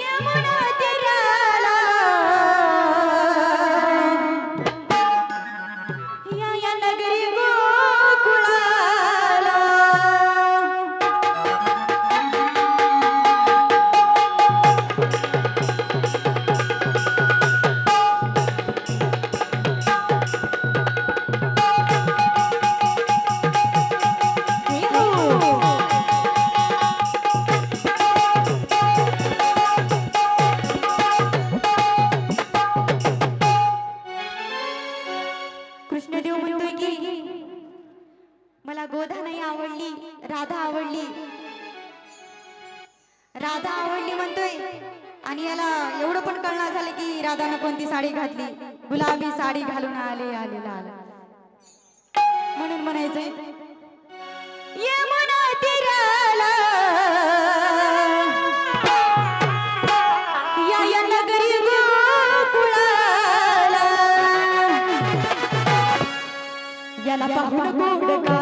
Yamuna! आली राधानं कोणती साडी घातली? गुलाबी साडी घालून आले आले लाल. म्हणून म्हणायचंय यमुना याला पाहून गोड का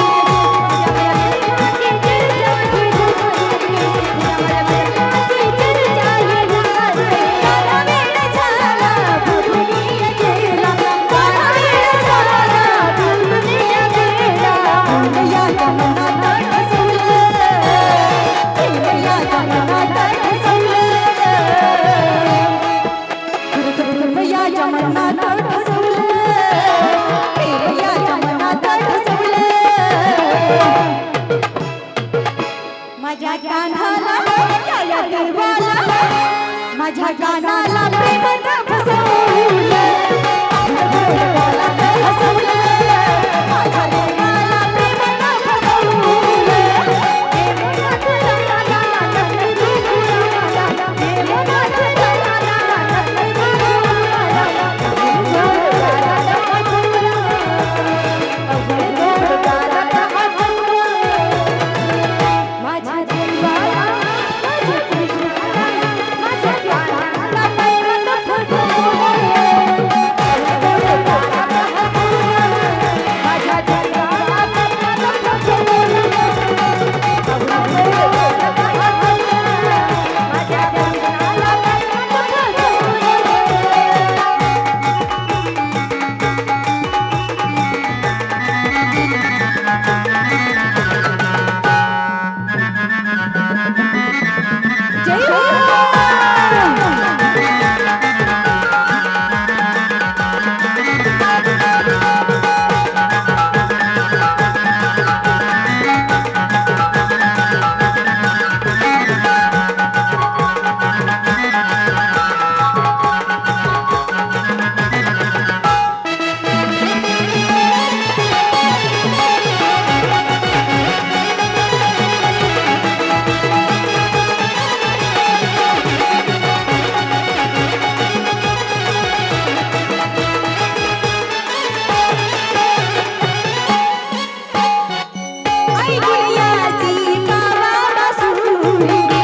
माझ्या कानाला प्रेमात তুমি